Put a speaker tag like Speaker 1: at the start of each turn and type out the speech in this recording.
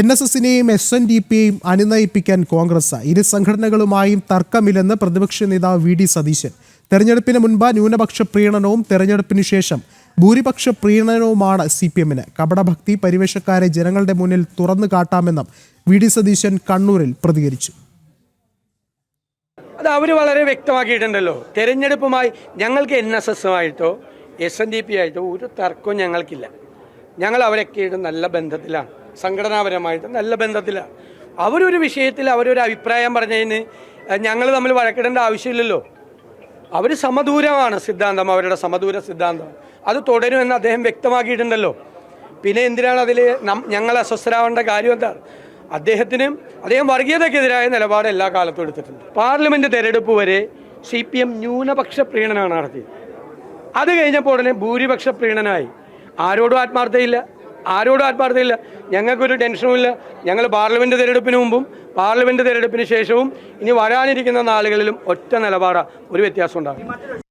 Speaker 1: N S എസിനെയും S N D പിയെയും അനുനയിപ്പിക്കാൻ കോൺഗ്രസ് ഇരു സംഘടനകളുമായും തർക്കമില്ലെന്ന് പ്രതിപക്ഷ നേതാവ് വി ഡി സതീശൻ. തെരഞ്ഞെടുപ്പിന് മുൻപ് ന്യൂനപക്ഷ പ്രീണനവും തെരഞ്ഞെടുപ്പിന് ശേഷം ഭൂരിപക്ഷ പ്രീണനവുമാണ് സി പി എമ്മിന്. കപടഭക്തി പരിവേഷക്കാരെ ജനങ്ങളുടെ മുന്നിൽ തുറന്നു കാട്ടാമെന്നും വി ഡി സതീശൻ കണ്ണൂരിൽ പ്രതികരിച്ചു.
Speaker 2: അത് അവർ വളരെ വ്യക്തമാക്കിയിട്ടുണ്ടല്ലോ. തെരഞ്ഞെടുപ്പുമായി ഞങ്ങൾക്ക് എൻ എസ് എസുമായിട്ടോ എസ് എൻ ഡി പി ആയിട്ടോ ഒരു തർക്കവും ഞങ്ങൾക്കില്ല. ഞങ്ങൾ അവരൊക്കെയായിട്ട് നല്ല ബന്ധത്തിലാണ്. സംഘടനാപരമായിട്ട് നല്ല ബന്ധത്തിലാണ്. അവരൊരു വിഷയത്തിൽ അവരൊരു അഭിപ്രായം പറഞ്ഞതിന് ഞങ്ങൾ തമ്മിൽ വഴക്കിടേണ്ട ആവശ്യമില്ലല്ലോ. അവർ സമദൂരമാണ് സിദ്ധാന്തം അവരുടെ സമദൂര സിദ്ധാന്തം. അത് തുടരുമെന്ന് അദ്ദേഹം വ്യക്തമാക്കിയിട്ടുണ്ടല്ലോ. പിന്നെ എന്തിനാണ് അതിൽ ഞങ്ങൾ അസ്വസ്ഥരാവേണ്ട കാര്യം എന്താ? അദ്ദേഹത്തിന് അദ്ദേഹം വർഗീയതയ്ക്കെതിരായ നിലപാട് എല്ലാ കാലത്തും എടുത്തിട്ടുണ്ട്. പാർലമെന്റ് തെരഞ്ഞെടുപ്പ് വരെ സി പി എം ന്യൂനപക്ഷ പ്രീണനാണ് നടത്തിയത്. അത് കഴിഞ്ഞപ്പോൾ ഉടനെ ഭൂരിപക്ഷ പ്രീണനായി. ആരോടും ആത്മാർത്ഥതയില്ല ആരോടും ആത്മാർത്ഥതയില്ല. ഞങ്ങൾക്കൊരു ടെൻഷനുമില്ല ഞങ്ങൾ പാർലമെന്റ് തിരഞ്ഞെടുപ്പിന് മുമ്പും പാർലമെന്റ് തിരഞ്ഞെടുപ്പിന് ശേഷവും ഇനി വരാനിരിക്കുന്ന നാളുകളിലും ഒറ്റ നിലപാടാണ് ഒരു വ്യത്യാസം ഉണ്ടാകും